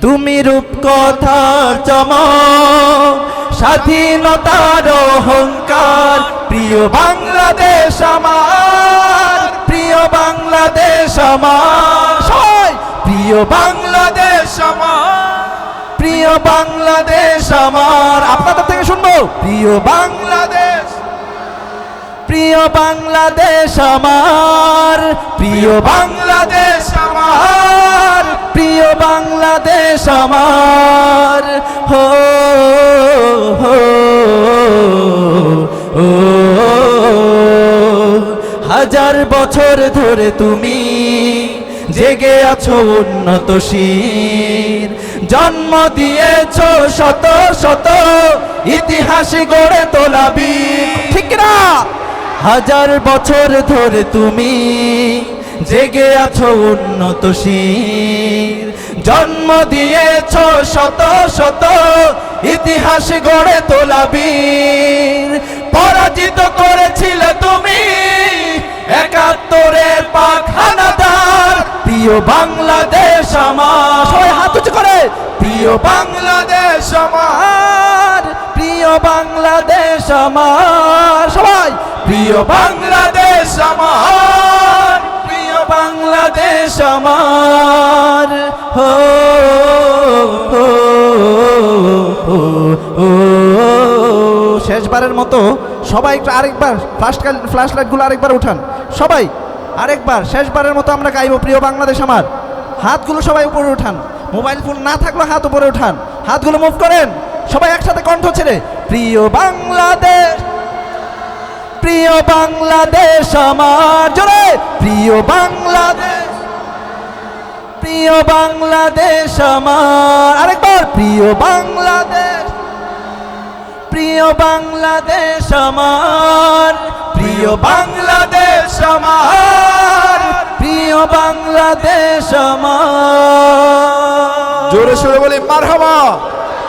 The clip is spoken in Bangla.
তুমি রূপকথার চমক, স্বাধীনতার অহংকার, প্রিয় বাংলাদেশ আমার, প্রিয় বাংলাদেশ আমার প্রিয় বাংলাদেশ আমার, প্রিয় বাংলাদেশ আমার, আপনাদের থেকে শুনব, প্রিয় বাংলাদেশ প্রিয় বাংলাদেশ আমার, প্রিয় বাংলাদেশ বাংলাদেশ আমার। হো হো হাজার বছর ধরে তুমি জেগে আছো উন্নত শির। জন্ম দিয়েছ শত শত, ইতিহাস গড়ে তোলাবি ঠিক না হাজার বছর ধরে তুমি জেগে আছো উন্নত শির। জন্ম দিয়েছ শত শত ইতিহাস গড়ে তোলাবীর পরাজিত করেছিলে তুমি একাত্তরের পাখানাদার প্রিয় বাংলাদেশ আমার। সবাই হাত উঁচু করে। প্রিয় বাংলাদেশ আমার। প্রিয় বাংলাদেশ আমার। সবাই। প্রিয় বাংলাদেশ আমার। প্রিয় বাংলাদেশ আমার। শেষবারের মতো সবাই একটু আরেকবার ফ্লাশ ফ্ল্যাশ লাইটগুলো আরেকবার উঠান। সবাই আরেকবার শেষবারের মতো আমরা গাইব, প্রিয় বাংলাদেশ আমার। হাতগুলো সবাই উপরে উঠান। মোবাইল ফোন না থাকলে হাত উপরে উঠান। হাতগুলো মুভ করেন। সবাই একসাথে কণ্ঠ ছেড়ে, প্রিয় বাংলাদেশ প্রিয় বাংলাদেশ আমার জোরে, প্রিয় বাংলাদেশ প্রিয় বাংলাদেশ আমার। আরেকবার, প্রিয় বাংলাদেশ প্রিয় বাংলাদেশ আমার। প্রিয় বাংলাদেশ আমার। প্রিয় বাংলাদেশ আমার। জোরে সোরে বলি, মারহাবা।